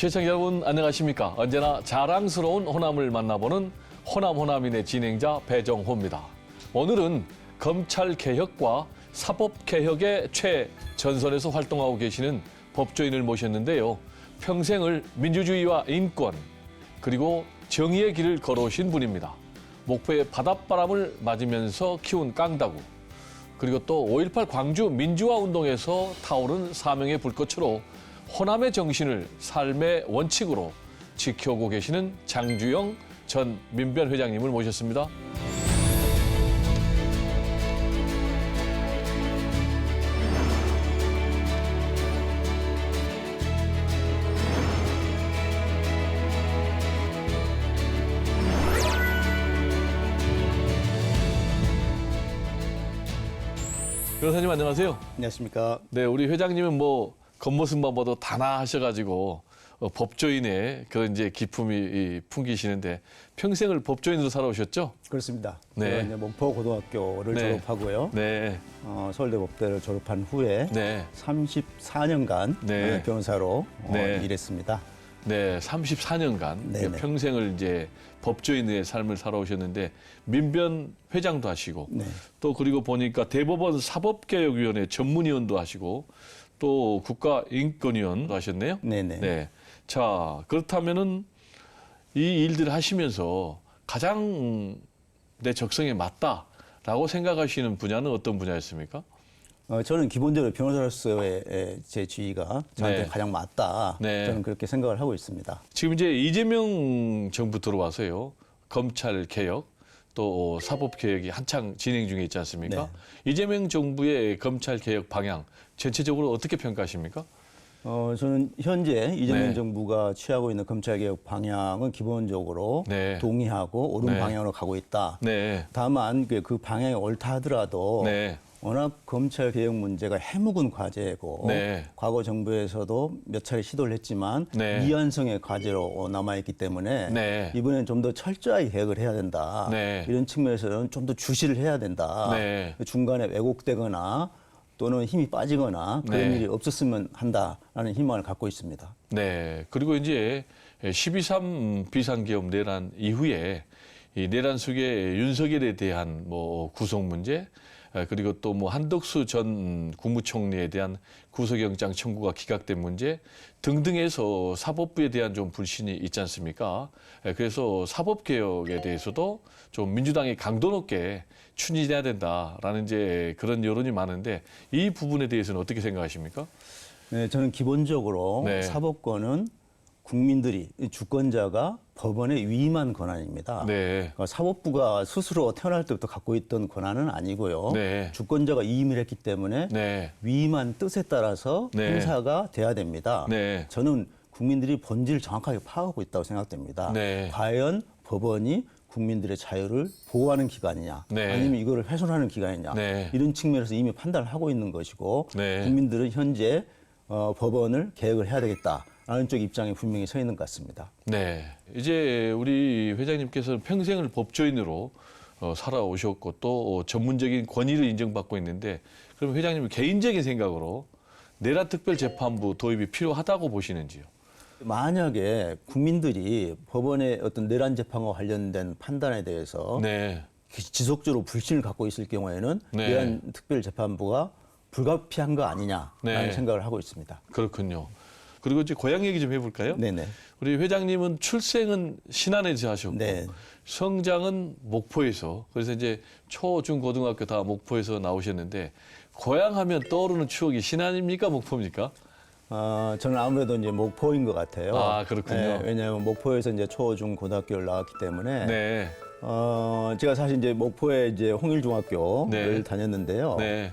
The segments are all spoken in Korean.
시청자 여러분 안녕하십니까? 언제나 자랑스러운 호남을 만나보는 호남 호남인의 진행자 배정호입니다. 오늘은 검찰 개혁과 사법 개혁의 최전선에서 활동하고 계시는 법조인을 모셨는데요. 평생을 민주주의와 인권 그리고 정의의 길을 걸어오신 분입니다. 목포의 바닷바람을 맞으면서 키운 깡다구 그리고 또 5.18 광주 민주화 운동에서 타오른 사명의 불꽃으로 호남의 정신을 삶의 원칙으로 지켜오고 계시는 장주영 전 민변 회장님을 모셨습니다. 변호사님 안녕하세요. 안녕하십니까. 네, 우리 회장님은 뭐 겉모습만 봐도 단아하셔가지고 어, 법조인의 그런 이제 기품이 이, 풍기시는데 평생을 법조인으로 살아오셨죠? 그렇습니다. 네. 제가 이제 목포 고등학교를 네. 졸업하고요. 네, 어, 서울대 법대를 졸업한 후에 네, 34년간 네. 변호사로 어, 네. 일했습니다. 네, 34년간 네네. 평생을 이제 법조인의 삶을 살아오셨는데 민변 회장도 하시고 네. 또 그리고 보니까 대법원 사법개혁위원회 전문위원도 하시고 또 국가인권위원도 하셨네요. 네네. 네. 자, 그렇다면은 이 일들을 하시면서 가장 내 적성에 맞다라고 생각하시는 분야는 어떤 분야였습니까? 어, 저는 기본적으로 변호사로서의 에, 제 지위가 저한테 네. 가장 맞다. 네. 저는 그렇게 생각을 하고 있습니다. 지금 이제 이재명 정부 들어와서요. 검찰 개혁 또 사법 개혁이 한창 진행 중에 있지 않습니까? 네. 이재명 정부의 검찰 개혁 방향 전체적으로 어떻게 평가하십니까? 어, 저는 현재 이재명 네. 정부가 취하고 있는 검찰개혁 방향은 기본적으로 네. 동의하고 옳은 네. 방향으로 가고 있다. 네. 다만 그, 그 방향이 옳다 하더라도 네. 워낙 검찰 개혁 문제가 해묵은 과제고 네. 과거 정부에서도 몇 차례 시도를 했지만 네. 미완성의 과제로 남아 있기 때문에 네. 이번엔 좀 더 철저하게 개혁을 해야 된다. 네. 이런 측면에서는 좀 더 주시를 해야 된다. 네. 중간에 왜곡되거나 또는 힘이 빠지거나 그런 네. 일이 없었으면 한다라는 희망을 갖고 있습니다. 네. 그리고 이제 12.3 비상기업 내란 이후에 이 내란 속의 윤석열에 대한 뭐 구속 문제 에, 그리고 또 뭐 한덕수 전 국무총리에 대한 구속영장 청구가 기각된 문제 등등해서 사법부에 대한 좀 불신이 있지 않습니까? 에, 그래서 사법 개혁에 대해서도 좀 민주당이 강도 높게 추진해야 된다라는 이제 그런 여론이 많은데 이 부분에 대해서는 어떻게 생각하십니까? 네, 저는 기본적으로 네. 사법권은 국민들이 주권자가 법원에 위임한 권한입니다. 네. 그러니까 사법부가 스스로 태어날 때부터 갖고 있던 권한은 아니고요. 네. 주권자가 위임을 했기 때문에 네. 위임한 뜻에 따라서 네. 행사가 돼야 됩니다. 네. 저는 국민들이 본질을 정확하게 파악하고 있다고 생각됩니다. 네. 과연 법원이 국민들의 자유를 보호하는 기관이냐, 네. 아니면 이거를 훼손하는 기관이냐, 네. 이런 측면에서 이미 판단을 하고 있는 것이고 네. 국민들은 현재 어, 법원을 개혁을 해야 되겠다 라는 쪽 입장에 분명히 서 있는 것 같습니다. 네. 이제 우리 회장님께서는 평생을 법조인으로 어, 살아오셨고 또 어, 전문적인 권위를 인정받고 있는데 그럼 회장님 개인적인 생각으로 내란 특별재판부 도입이 필요하다고 보시는지요? 만약에 국민들이 법원의 어떤 내란 재판과 관련된 판단에 대해서 네. 지속적으로 불신을 갖고 있을 경우에는 네. 내란 특별재판부가 불가피한 거 아니냐라는 네. 생각을 하고 있습니다. 그렇군요. 그리고 이제 고향 얘기 좀 해볼까요? 네네. 우리 회장님은 출생은 신안에서 하셨고 네. 성장은 목포에서 그래서 이제 초, 중, 고등학교 다 목포에서 나오셨는데 고향 하면 떠오르는 추억이 신안입니까 목포입니까? 어, 저는 아무래도 이제 목포인 것 같아요. 아, 그렇군요. 네, 왜냐하면 목포에서 이제 초, 중, 고등학교를 나왔기 때문에 네. 어, 제가 사실 이제 목포에 이제 홍일중학교를 네. 다녔는데요. 네.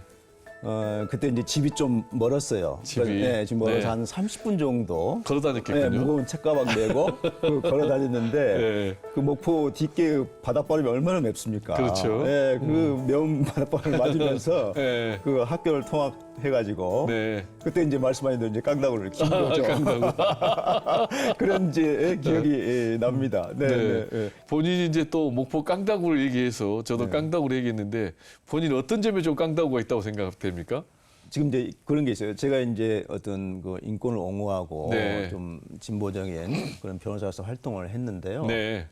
어, 그때 이제 집이 좀 멀었어요. 집이? 네, 지금 멀어서 네. 한 30분 정도 걸어 네, 다녔겠군요. 무거운 책가방 메고 그 걸어 다녔는데 네. 그 목포 뒷계 바닷바람이 얼마나 맵습니까? 그렇죠. 네, 그 매운 바닷바람을 맞으면서 네. 그 학교를 통학 해가지고 네. 그때 이제 말씀하신 대로 이제 깡다구를 킨 거죠. 그런 이제 기억이 예, 납니다. 네, 네. 네, 네. 본인이 이제 또 목포 깡다구를 얘기해서 저도 깡다구를 얘기했는데 본인 어떤 점에 좀 깡다구가 있다고 생각됩니까? 지금 이제 그런 게 있어요. 제가 이제 어떤 그 인권을 옹호하고 네. 좀 진보적인 그런 변호사로서 활동을 했는데요. 네.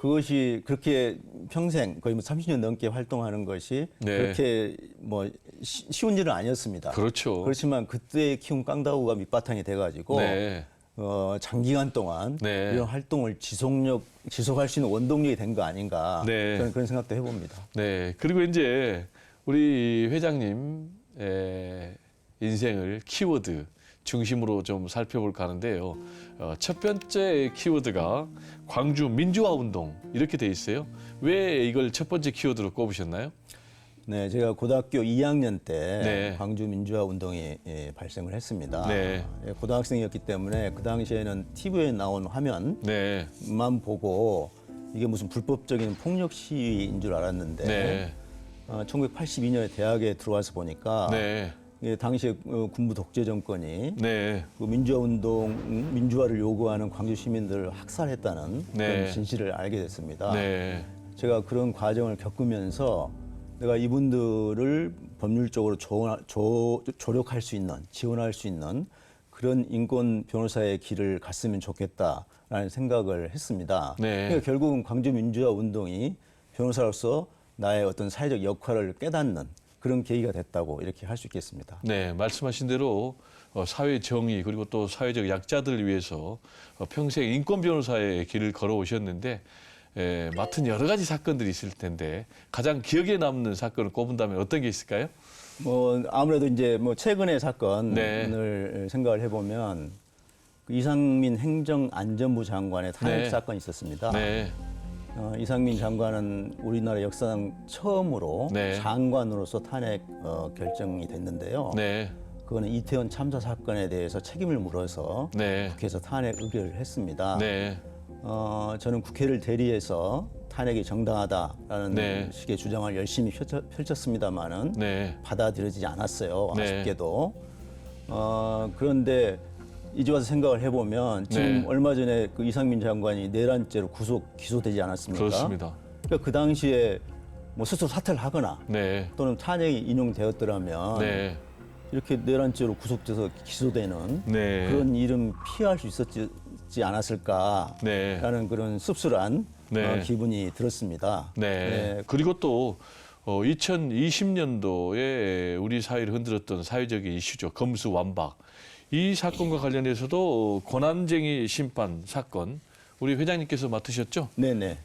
그것이 그렇게 평생 거의 뭐 30년 넘게 활동하는 것이 네. 그렇게 뭐 시- 쉬운 일은 아니었습니다. 그렇죠. 그렇지만 그때 키운 깡다구가 밑바탕이 돼가지고 네. 어, 장기간 동안 네. 이런 활동을 지속력 지속할 수 있는 원동력이 된 거 아닌가 네. 저는 그런 생각도 해봅니다. 네. 그리고 이제 우리 회장님 의 인생을 키워드 중심으로 좀 살펴볼까 하는데요. 어, 첫 번째 키워드가 광주 민주화 운동 이렇게 돼 있어요. 왜 이걸 첫 번째 키워드로 꼽으셨나요? 네, 제가 고등학교 2학년 때 네. 광주 민주화 운동이 예, 발생을 했습니다. 네. 예, 고등학생이었기 때문에 그 당시에는 TV에 나온 화면만 네. 보고 이게 무슨 불법적인 폭력 시위인 줄 알았는데 네. 어, 1982년에 대학에 들어와서 보니까 네. 예, 당시에 어, 군부 독재 정권이 네. 그 민주화 운동 민주화를 요구하는 광주 시민들을 학살했다는 네. 그런 진실을 알게 됐습니다. 네. 제가 그런 과정을 겪으면서 내가 이분들을 법률적으로 조언, 조, 조력할 수 있는 지원할 수 있는 그런 인권 변호사의 길을 갔으면 좋겠다라는 생각을 했습니다. 네. 그러니까 결국은 광주 민주화 운동이 변호사로서 나의 어떤 사회적 역할을 깨닫는 그런 계기가 됐다고 이렇게 할 수 있겠습니다. 네, 말씀하신 대로 어, 사회 정의 그리고 또 사회적 약자들을 위해서 어, 평생 인권 변호사의 길을 걸어오셨는데 에, 맡은 여러 가지 사건들이 있을 텐데 가장 기억에 남는 사건을 꼽은다면 어떤 게 있을까요? 뭐 아무래도 이제 뭐 최근의 사건을 네. 생각을 해보면 그 이상민 행정안전부 장관의 탄핵 네. 사건이 있었습니다. 네, 어, 이상민 장관은 우리나라 역사상 처음으로 네. 장관으로서 탄핵 어, 결정이 됐는데요. 네, 그거는 이태원 참사 사건에 대해서 책임을 물어서 네, 국회에서 탄핵 의결을 했습니다. 네, 어, 저는 국회를 대리해서 탄핵이 정당하다라는 네. 식의 주장을 열심히 펼쳤, 펼쳤습니다마는 네, 받아들여지지 않았어요. 네. 아쉽게도. 어, 그런데 이제 와서 생각을 해보면 지금 네. 얼마 전에 그 이상민 장관이 내란죄로 구속 기소되지 않았습니까? 그렇습니다. 그러니까 그 당시에 뭐 스스로 사퇴를 하거나 네, 또는 탄핵이 인용되었더라면 네, 이렇게 내란죄로 구속돼서 기소되는 네, 그런 일은 피할 수 있었지 않았을까라는 네. 그런 씁쓸한 네. 어, 기분이 들었습니다. 네. 그리고 또 어, 2020년도에 우리 사회를 흔들었던 사회적인 이슈죠. 검수 완박. 이 사건과 관련해서도 권한쟁의 심판 사건 우리 회장님께서 맡으셨죠? 네네.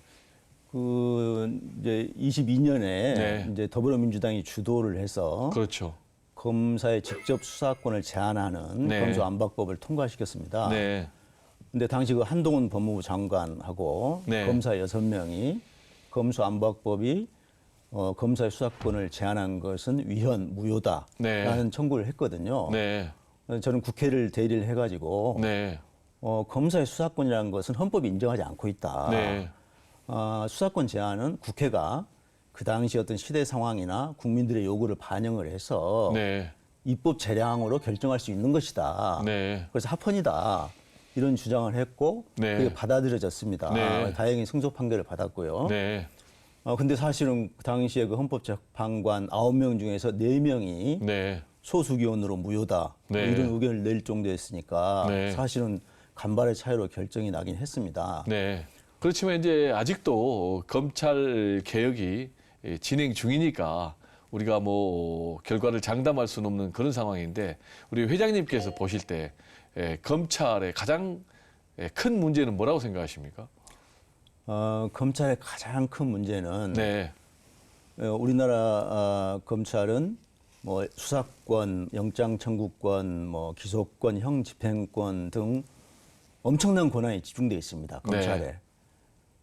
그 이제 22년에 네. 이제 더불어민주당이 주도를 해서 그렇죠. 검사의 직접 수사권을 제한하는 네. 검수 안박법을 통과시켰습니다. 네. 근데 당시 그 한동훈 법무부 장관하고 네. 검사 여섯 명이 검수 안박법이 어, 검사의 수사권을 제한한 것은 위헌 무효다라는 네. 청구를 했거든요. 네. 어, 저는 국회를 대리를 해가지고 네. 어, 검사의 수사권이라는 것은 헌법이 인정하지 않고 있다. 네. 아, 수사권 제한은 국회가 그 당시 어떤 시대 상황이나 국민들의 요구를 반영을 해서 네. 입법 재량으로 결정할 수 있는 것이다. 네. 그래서 합헌이다. 이런 주장을 했고 네. 그게 받아들여졌습니다. 네. 다행히 승소 판결을 받았고요. 네. 어, 근데 사실은 그 당시에 그 헌법재판관 아홉 명 중에서 네명이 네. 소수기원으로 무효다. 뭐 네. 이런 의견을 낼 정도였으니까 네. 사실은 간발의 차이로 결정이 나긴 했습니다. 네. 그렇지만 이제 아직도 검찰 개혁이 예, 진행 중이니까 우리가 뭐 결과를 장담할 수는 없는 그런 상황인데 우리 회장님께서 보실 때 예, 검찰의 가장 예, 큰 문제는 뭐라고 생각하십니까? 어, 검찰의 가장 큰 문제는 네. 어, 우리나라 어, 검찰은 뭐 수사권, 영장 청구권, 뭐 기소권, 형 집행권 등 엄청난 권한이 집중돼 있습니다. 검찰에. 네.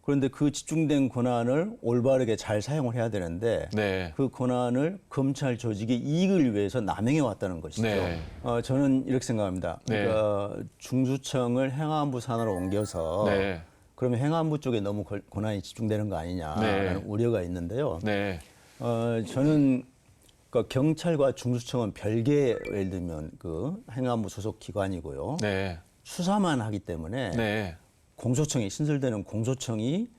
그런데 그 집중된 권한을 올바르게 잘 사용을 해야 되는데 네. 그 권한을 검찰 조직의 이익을 위해서 남용해 왔다는 것이죠. 네. 어, 저는 이렇게 생각합니다. 네. 그러니까 중수청을 행안부 산하로 옮겨서 네. 그러면 행안부 쪽에 너무 걸- 권한이 집중되는 거 아니냐라는 네. 우려가 있는데요. 네. 어, 저는 그 경찰과 중수청은 별개 예를 들면 그 행안부 소속 기관이고요. 네. 수사만 하기 때문에 네. 공소청이 신설되는 공소청이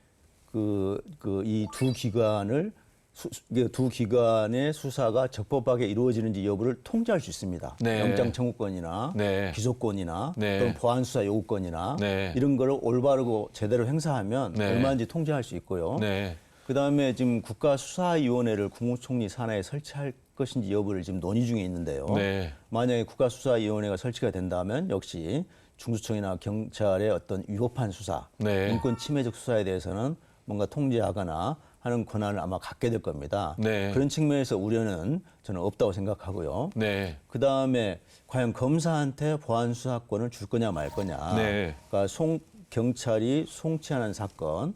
그 그 이 두 기관을 수- 두 기관의 수사가 적법하게 이루어지는지 여부를 통제할 수 있습니다. 네. 영장 청구권이나 네. 기소권이나 네. 또는 보안 수사 요구권이나 네. 이런 거를 올바르고 제대로 행사하면 네. 얼마든지 통제할 수 있고요. 네. 그다음에 지금 국가수사위원회를 국무총리 산하에 설치할 것인지 여부를 지금 논의 중에 있는데요. 네. 만약에 국가수사위원회가 설치가 된다면 역시 중수청이나 경찰의 어떤 위법한 수사, 네. 인권 침해적 수사에 대해서는 뭔가 통제하거나 하는 권한을 아마 갖게 될 겁니다. 네. 그런 측면에서 우려는 저는 없다고 생각하고요. 네. 그 다음에 과연 검사한테 보안 수사권을 줄 거냐 말 거냐. 네. 그러니까 송 경찰이 송치하는 사건,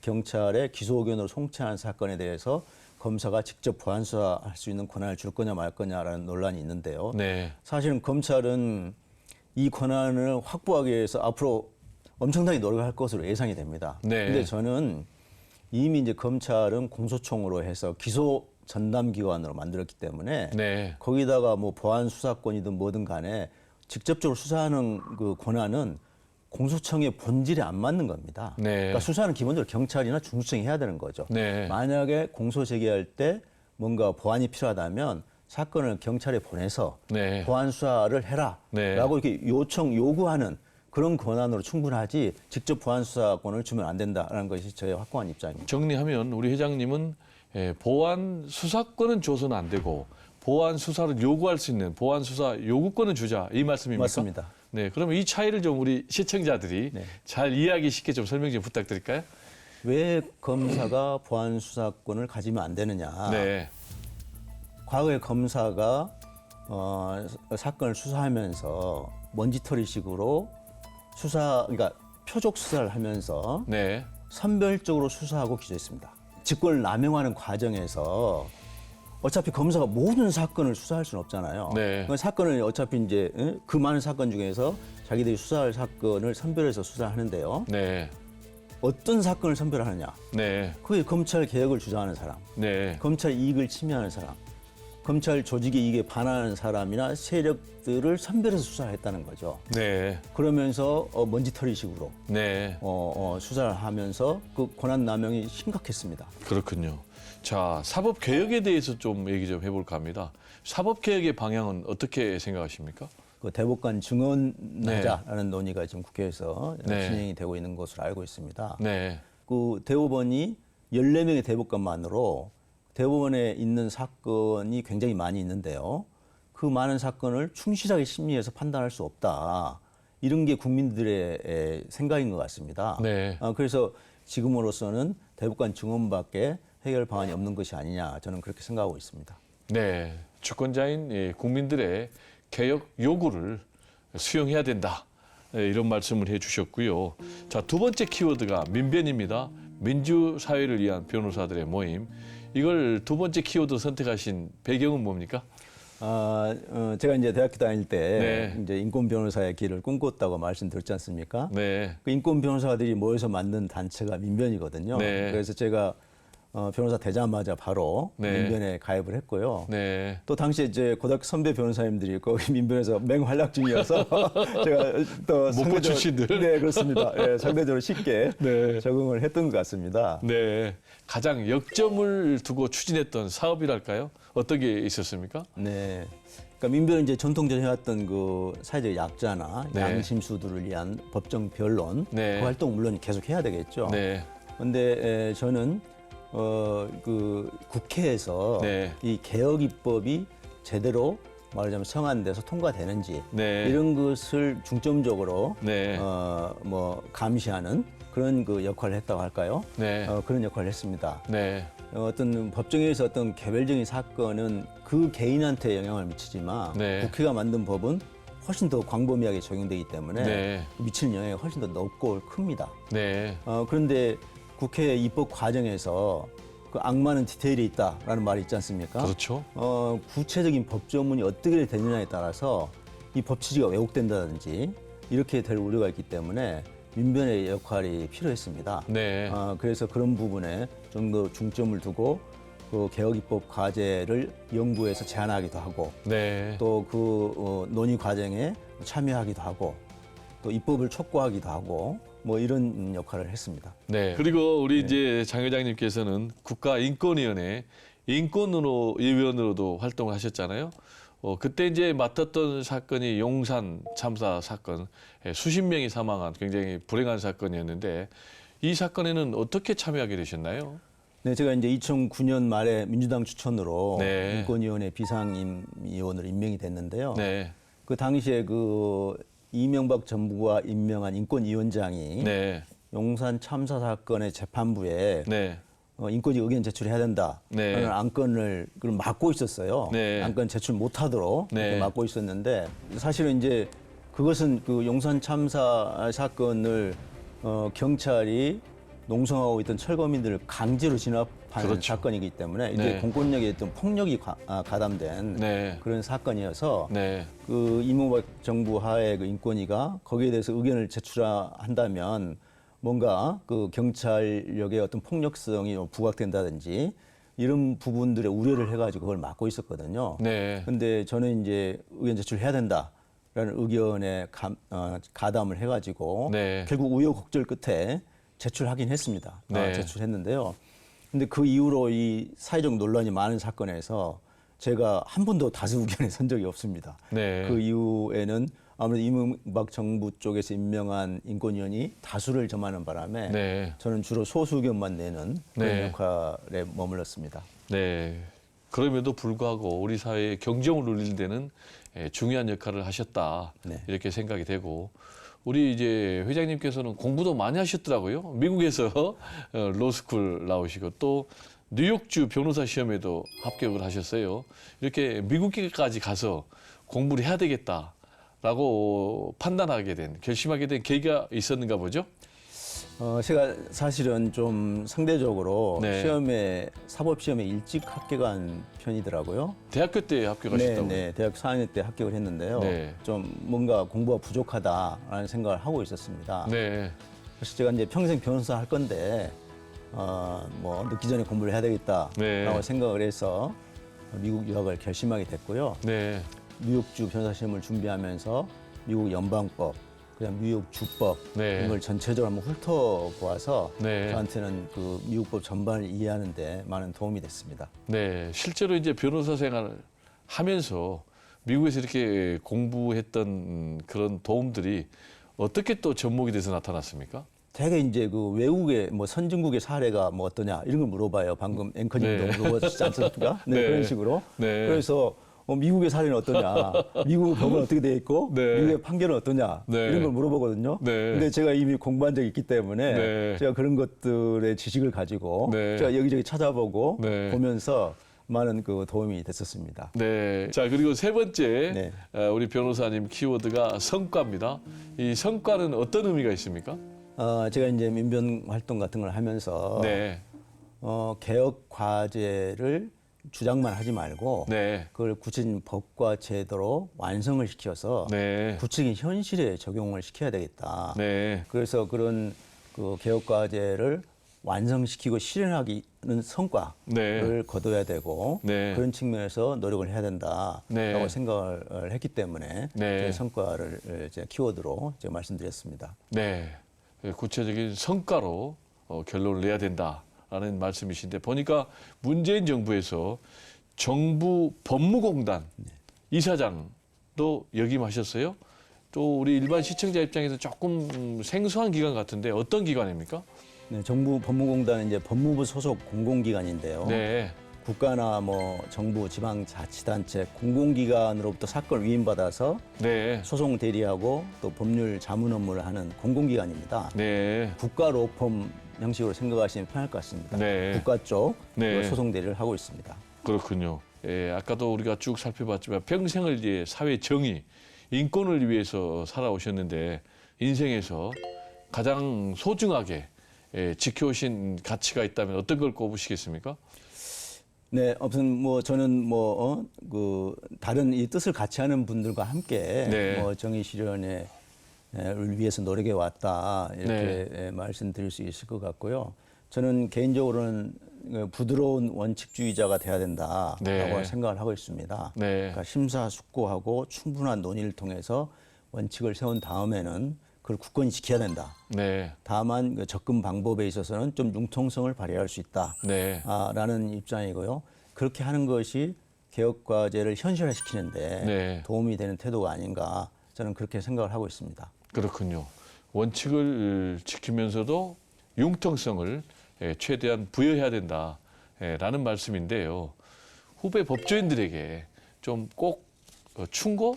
경찰의 기소 의견으로 송치하는 사건에 대해서 검사가 직접 보안 수사할 수 있는 권한을 줄 거냐 말 거냐라는 논란이 있는데요. 네. 사실은 검찰은 이 권한을 확보하기 위해서 앞으로 엄청나게 노력할 것으로 예상이 됩니다. 네. 근데 저는 이미 이제 검찰은 공소청으로 해서 기소 전담 기관으로 만들었기 때문에 네. 거기다가 뭐 보안 수사권이든 뭐든 간에 직접적으로 수사하는 그 권한은 공소청의 본질에 안 맞는 겁니다. 네. 그러니까 수사는 기본적으로 경찰이나 중수청이 해야 되는 거죠. 네. 만약에 공소 제기할 때 뭔가 보안이 필요하다면 사건을 경찰에 보내서 네. 보안 수사를 해라라고 네. 이렇게 요청 요구하는 그런 권한으로 충분하지 직접 보안 수사권을 주면 안 된다라는 것이 저의 확고한 입장입니다. 정리하면 우리 회장님은 예, 보안 수사권은 줘서는 안 되고 보안 수사를 요구할 수 있는 보안 수사 요구권은 주자 이 말씀입니까? 맞습니다. 네, 그러면 이 차이를 좀 우리 시청자들이 네. 잘 이해하기 쉽게 좀 설명 좀 부탁드릴까요? 왜 검사가 보안 수사권을 가지면 안 되느냐? 네, 과거에 검사가 어, 사건을 수사하면서 먼지털이식으로 수사, 그러니까 표적 수사를 하면서 네, 선별적으로 수사하고 기소했습니다. 직권을 남용하는 과정에서 어차피 검사가 모든 사건을 수사할 수는 없잖아요. 네. 그 사건을 어차피 이제 응? 그 많은 사건 중에서 자기들이 수사할 사건을 선별해서 수사하는데요. 네, 어떤 사건을 선별하느냐? 네, 그게 검찰 개혁을 주장하는 사람, 네, 검찰 이익을 침해하는 사람, 검찰 조직의 이익에 반하는 사람이나 세력들을 선별해서 수사했다는 거죠. 네, 그러면서 어, 먼지털이식으로 네, 어, 어, 수사를 하면서 그 권한 남용이 심각했습니다. 그렇군요. 자, 사법 개혁에 대해서 좀 얘기 좀 해볼까 합니다. 사법 개혁의 방향은 어떻게 생각하십니까? 그 대법관 증언하자라는 논의가 지금 국회에서 네. 진행이 되고 있는 것으로 알고 있습니다. 네, 그 대법원이 14명의 대법관만으로 대법원에 있는 사건이 굉장히 많이 있는데요. 그 많은 사건을 충실하게 심리해서 판단할 수 없다. 이런 게 국민들의 에, 생각인 것 같습니다. 네. 아, 그래서 지금으로서는 대법관 증언밖에 해결 방안이 없는 것이 아니냐 저는 그렇게 생각하고 있습니다. 네, 주권자인 예, 국민들의 개혁 요구를 수용해야 된다. 예, 이런 말씀을 해주셨고요. 자, 두 번째 키워드가 민변입니다. 민주사회를 위한 변호사들의 모임. 이걸 두 번째 키워드 선택하신 배경은 뭡니까? 아, 어, 제가 이제 대학교 다닐 때 네. 이제 인권 변호사의 길을 꿈꿨다고 말씀드렸지 않습니까? 네, 그 인권 변호사들이 모여서 만든 단체가 민변이거든요. 네. 그래서 제가 어, 변호사 되자마자 바로 네. 민변에 가입을 했고요. 네, 또 당시에 이제 고등학교 선배 변호사님들이 거기 민변에서 맹활약 중이어서 제가 또 목포 출신들. 네 그렇습니다. 예, 상대적으로 쉽게 네. 적응을 했던 것 같습니다. 네. 가장 역점을 두고 추진했던 사업이랄까요? 어떤 게 있었습니까? 네. 그러니까 민변은 이제 전통적으로 해왔던 그 사회적 약자나 네. 양심수들을 위한 법정 변론 네. 그 활동 물론 계속 해야 되겠죠. 네, 근데 에, 저는 어 그 국회에서 네. 이 개혁 입법이 제대로 말하자면 성안돼서 통과되는지 네. 이런 것을 중점적으로 네. 어 뭐 감시하는 그런 그 역할을 했다고 할까요? 네, 어, 그런 역할을 했습니다. 네, 어, 어떤 법정에서 어떤 개별적인 사건은 그 개인한테 영향을 미치지만 네. 국회가 만든 법은 훨씬 더 광범위하게 적용되기 때문에 네. 미치는 영향이 훨씬 더 높고 큽니다. 네, 어, 그런데 국회 입법 과정에서 그 악마는 디테일에 있다라는 말이 있지 않습니까? 그렇죠. 어, 구체적인 법조문이 어떻게 되느냐에 따라서 이법 취지가 왜곡된다든지 이렇게 될 우려가 있기 때문에 민변의 역할이 필요했습니다. 네. 어, 그래서 그런 부분에 좀 더 중점을 두고 그 개혁 입법 과제를 연구해서 제안하기도 하고 네. 또그 논의 과정에 참여하기도 하고 또 입법을 촉구하기도 하고 뭐 이런 역할을 했습니다. 네. 그리고 우리 이제 장 회장님께서는 국가인권위원회 인권으로 위원으로도 활동을 하셨잖아요. 어, 그때 이제 맡았던 사건이 용산 참사 사건, 예, 수십 명이 사망한 굉장히 불행한 사건이었는데 이 사건에는 어떻게 참여하게 되셨나요? 네, 제가 이제 2009년 말에 민주당 추천으로 네. 인권위원회 비상임위원으로 임명이 됐는데요. 네, 그 당시에 그 이명박 정부가 임명한 인권위원장이 네, 용산 참사 사건의 재판부에 네, 어, 인권위 의견 제출해야 된다. 네. 라는 안건을 그걸 막고 있었어요. 네. 안건 제출 못하도록 네. 막고 있었는데 사실은 이제 그것은 그 용산 참사 사건을 어, 경찰이 농성하고 있던 철거민들을 강제로 진압 한 그렇죠. 사건이기 때문에 이제 네. 공권력에 어떤 폭력이 가, 아, 가담된 네, 그런 사건이어서 네, 그 이명박 정부 하에 그 인권위가 거기에 대해서 의견을 제출한다면 뭔가 그 경찰력의 어떤 폭력성이 부각된다든지 이런 부분들의 우려를 해가지고 그걸 막고 있었거든요. 네, 근데 저는 이제 의견 제출해야 된다 라는 의견에 감, 어, 가담을 해가지고 네. 결국 우여곡절 끝에 제출하긴 했습니다. 네. 어, 제출했는데요. 근데 그 이후로 이 사회적 논란이 많은 사건에서 제가 한 번도 다수 의견에 선 적이 없습니다. 네. 그 이후에는 아무래도 이명박 정부 쪽에서 임명한 인권위원이 다수를 점하는 바람에 네. 저는 주로 소수 의견만 내는 그런 네. 역할에 머물렀습니다. 네. 그럼에도 불구하고 우리 사회의 경쟁을 데는 예, 중요한 역할을 하셨다 네. 이렇게 생각이 되고 우리 이제 회장님께서는 공부도 많이 하셨더라고요. 미국에서 어, 로스쿨 나오시고 또 뉴욕주 변호사 시험에도 합격을 하셨어요. 이렇게 미국까지 가서 공부를 해야 되겠다라고 판단하게 된 결심하게 된 계기가 있었는가 보죠. 어, 제가 사실은 좀 상대적으로 네. 시험에 사법 시험에 일찍 합격한 편이더라고요. 대학교 때 네, 합격하셨다고. 네, 대학 4학년 때 합격을 했는데요. 네. 좀 뭔가 공부가 부족하다라는 생각을 하고 있었습니다. 네. 그래서 제가 이제 평생 변호사 할 건데 어, 뭐 늦기 전에 공부를 해야 되겠다라고 네. 생각을 해서 미국 유학을 결심하게 됐고요. 네. 뉴욕주 변호사 시험을 준비하면서 미국 연방법, 그다음 뉴욕 주법 네. 이런 걸 전체적으로 한번 훑어보아서 네. 저한테는 그 미국법 전반을 이해하는데 많은 도움이 됐습니다. 네, 실제로 이제 변호사 생활을 하면서 미국에서 이렇게 공부했던 그런 도움들이 어떻게 또 접목이 돼서 나타났습니까? 되게 이제 그 외국의 뭐 선진국의 사례가 뭐 어떠냐 이런 걸 물어봐요. 방금 앵커님도 네. 물어보셨지 않습니까? 네, 네. 그런 식으로. 네. 그래서 어, 미국의 사례는 어떠냐, 미국 법은 어떻게 돼 있고, 네. 미국의 판결은 어떠냐 네. 이런 걸 물어보거든요. 네. 근데 제가 이미 공부한 적이 있기 때문에 네. 제가 그런 것들의 지식을 가지고 네. 제가 여기저기 찾아보고 네. 보면서 많은 그 도움이 됐었습니다. 네. 자, 그리고 세 번째 네. 어, 우리 변호사님 키워드가 성과입니다. 이 성과는 어떤 의미가 있습니까? 어, 제가 이제 민변 활동 같은 걸 하면서 네. 어, 개혁 과제를 주장만 하지 말고 네. 그걸 구체적인 법과 제도로 완성을 시켜서 네. 구체적인 현실에 적용을 시켜야 되겠다. 네. 그래서 그런 그 개혁 과제를 완성시키고 실현하기는 성과를 네. 거둬야 되고 네. 그런 측면에서 노력을 해야 된다라고 네. 생각을 했기 때문에 네. 제 성과를 제 키워드로 제가 말씀드렸습니다. 네. 구체적인 성과로 어, 결론을 내야 된다 라는 말씀이신데 보니까 문재인 정부에서 정부 법무공단 이사장도 역임하셨어요. 또 우리 일반 시청자 입장에서 조금 음, 생소한 기관 같은데 어떤 기관입니까? 네, 정부 법무공단은 이제 법무부 소속 공공기관인데요. 네. 국가나 뭐 정부, 지방 자치단체, 공공기관으로부터 사건을 위임받아서 네. 소송 대리하고 또 법률 자문 업무를 하는 공공기관입니다. 네. 국가 로펌 형식으로 생각하시면 편할 것 같습니다. 네. 국가 쪽 네. 소송 대리를 하고 있습니다. 그렇군요. 예, 아까도 우리가 쭉 살펴봤지만 평생을 이제 사회 정의, 인권을 위해서 살아오셨는데 인생에서 가장 소중하게 예, 지켜오신 가치가 있다면 어떤 걸 꼽으시겠습니까? 네, 아무튼 뭐 저는 뭐그 다른 이 뜻을 같이 하는 분들과 함께 네. 뭐 정의 실현에 를 위해서 노력해 왔다 이렇게 네. 예, 말씀드릴 수 있을 것 같고요. 저는 개인적으로는 그 부드러운 원칙주의자가 돼야 된다라고 네. 생각을 하고 있습니다. 네. 그러니까 심사숙고하고 충분한 논의를 통해서 원칙을 세운 다음에는 그걸 굳건히 지켜야 된다. 네. 다만 그 접근 방법에 있어서는 좀 융통성을 발휘할 수 있다. 네. 아, 라는 입장이고요. 그렇게 하는 것이 개혁 과제를 현실화시키는데 네. 도움이 되는 태도가 아닌가 저는 그렇게 생각을 하고 있습니다. 그렇군요. 원칙을 지키면서도 융통성을 예, 최대한 부여해야 된다라는 말씀인데요. 후배 법조인들에게 좀꼭 어, 충고,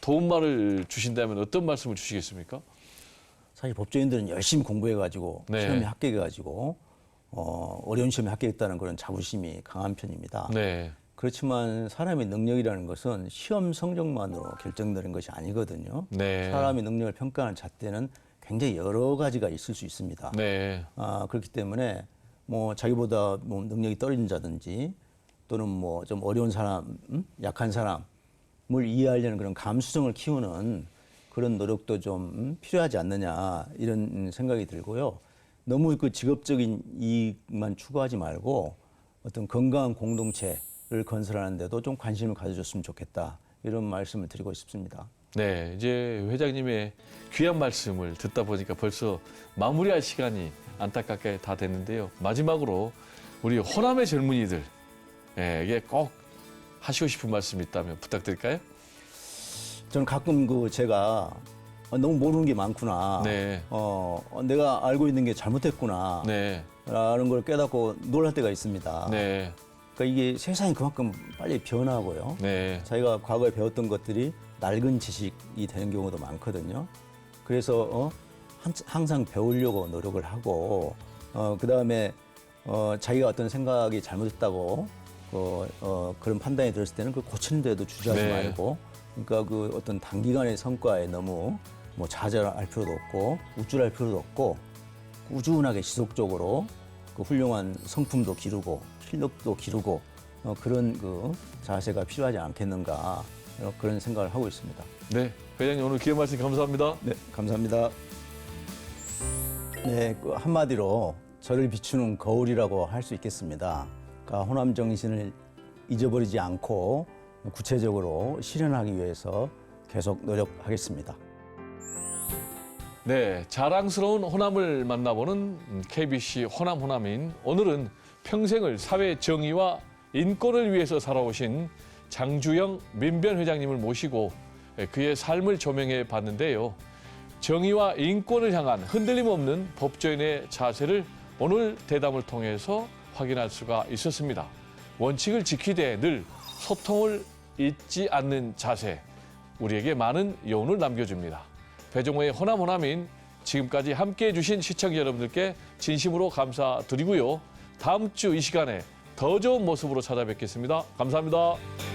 도움말을 주신다면 어떤 말씀을 주시겠습니까? 사실 법조인들은 열심히 공부해가지고 네. 시험에 합격해가지고 어, 어려운 시험에 합격했다는 그런 자부심이 강한 편입니다. 네, 그렇지만 사람의 능력이라는 것은 시험 성적만으로 결정되는 것이 아니거든요. 네, 사람의 능력을 평가하는 잣대는 굉장히 여러 가지가 있을 수 있습니다. 네, 아, 그렇기 때문에 뭐 자기보다 뭐 능력이 떨어진 자든지 또는 뭐 좀 어려운 사람, 음? 약한 사람을 이해하려는 그런 감수성을 키우는 그런 노력도 좀 음, 필요하지 않느냐 이런 생각이 들고요. 너무 그 직업적인 이익만 추구하지 말고 어떤 건강한 공동체 를 건설하는데도 좀 관심을 가져줬으면 좋겠다 이런 말씀을 드리고 싶습니다. 네. 이제 회장님의 귀한 말씀을 듣다 보니까 벌써 마무리할 시간이 안타깝게 다 됐는데요. 마지막으로 우리 호남의 젊은이들에게 꼭 하시고 싶은 말씀이 있다면 부탁드릴까요? 저는 가끔 그 제가 어, 너무 모르는 게 많구나. 네. 어, 어, 내가 알고 있는 게 잘못했구나. 네, 라는 걸 깨닫고 놀랄 때가 있습니다. 네, 그러니까 이게 세상이 그만큼 빨리 변하고요. 네, 자기가 과거에 배웠던 것들이 낡은 지식이 되는 경우도 많거든요. 그래서 어, 한- 항상 배우려고 노력을 하고 어, 그 다음에 어, 자기가 어떤 생각이 잘못했다고 어, 어, 그런 판단이 들었을 때는 그 고치는 데도 주저하지 네. 말고 그러니까 그 어떤 단기간의 성과에 너무 뭐 좌절할 필요도 없고 우쭐할 필요도 없고 꾸준하게 지속적으로 그 훌륭한 성품도 기르고 실력도 기르고 어, 그런 그 자세가 필요하지 않겠는가 어, 그런 생각을 하고 있습니다. 네. 회장님 오늘 귀한 말씀 감사합니다. 네, 감사합니다. 네, 그 한마디로 저를 비추는 거울이라고 할 수 있겠습니다. 그러니까 호남 정신을 잊어버리지 않고 구체적으로 실현하기 위해서 계속 노력하겠습니다. 네, 자랑스러운 호남을 만나보는 KBC 호남 호남인 오늘은 평생을 사회 정의와 인권을 위해서 살아오신 장주영 민변 회장님을 모시고 그의 삶을 조명해 봤는데요. 정의와 인권을 향한 흔들림 없는 법조인의 자세를 오늘 대담을 통해서 확인할 수가 있었습니다. 원칙을 지키되 늘 소통을 잊지 않는 자세, 우리에게 많은 여운을 남겨줍니다. 배종호의 호남 호남인 지금까지 함께해 주신 시청자 여러분들께 진심으로 감사드리고요. 다음 주 이 시간에 더 좋은 모습으로 찾아뵙겠습니다. 감사합니다.